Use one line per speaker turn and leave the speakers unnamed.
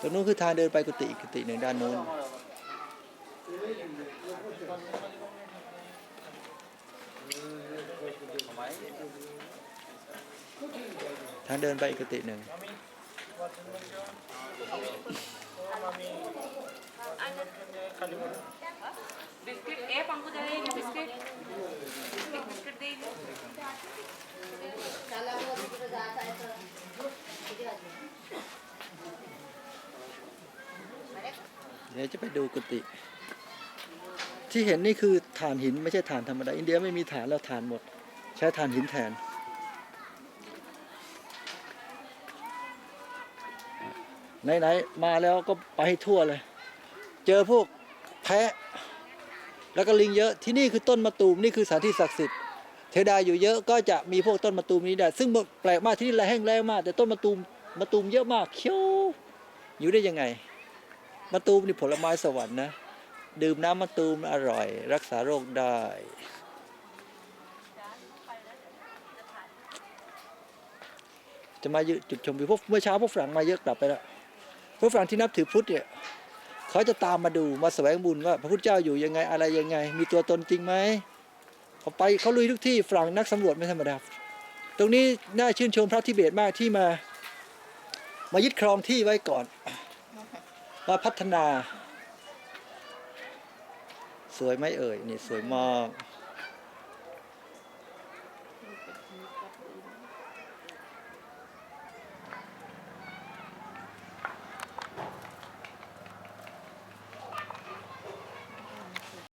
ตรงนู้นคือทางเดินไปกุฏิกุฏิหนึ่งด้านนู้นทางเดินไปกกุฏิหนึ่ง
อันนั้
น
เดี๋ยวจะไปดูกุฏิที่เห็นนี่คือฐานหินไม่ใช่ฐานธรรมดาอินเดียไม่มีฐานแล้วฐานหมด ใช้ฐานหินแทน ไหนๆ มาแล้วก็ไปให้ทั่วเลย เจอพวกแพะ แล้วก็ลิงเยอะที่นี่คือต้นมะตูมนี่คือสถานที่ศักดิ์สิทธิ์เทวดาอยู่เยอะก็จะมีพวกต้นมะตูมนี้ได้ ซึ่งแปลกมากที่นี่แห้งแล้งมาก แต่ต้นมะตูมมะตูมเยอะมากเขียวอยู่ได้ยังไง มะตูมนี่ผลไม้สวรรค์นะ ดื่มน้ำมะตูมอร่อย รักษาโรคได้ จะมายืนจุดชมวิวพวกเมื่อเช้าพวกฝรั่งมาเยอะกลับไปแล้วพวกฝรั่งที่นับถือพุทธเนี่ยเขาจะตามมาดูมาแสวงบุญว่า พระพุทธเจ้าอยู่ยังไงอะไรยังไง มีตัวตนจริงไหมเขาไปเขาลุยทุกที่ฝรั่งนักสำรวจไม่ธรรมดาตรงนี้น่าชื่นชมพระทิเบตมากที่มา มายึดครองที่ไว้ก่อน ว่าพัฒนา สวยไหมเอ่ย นี่สวยมาก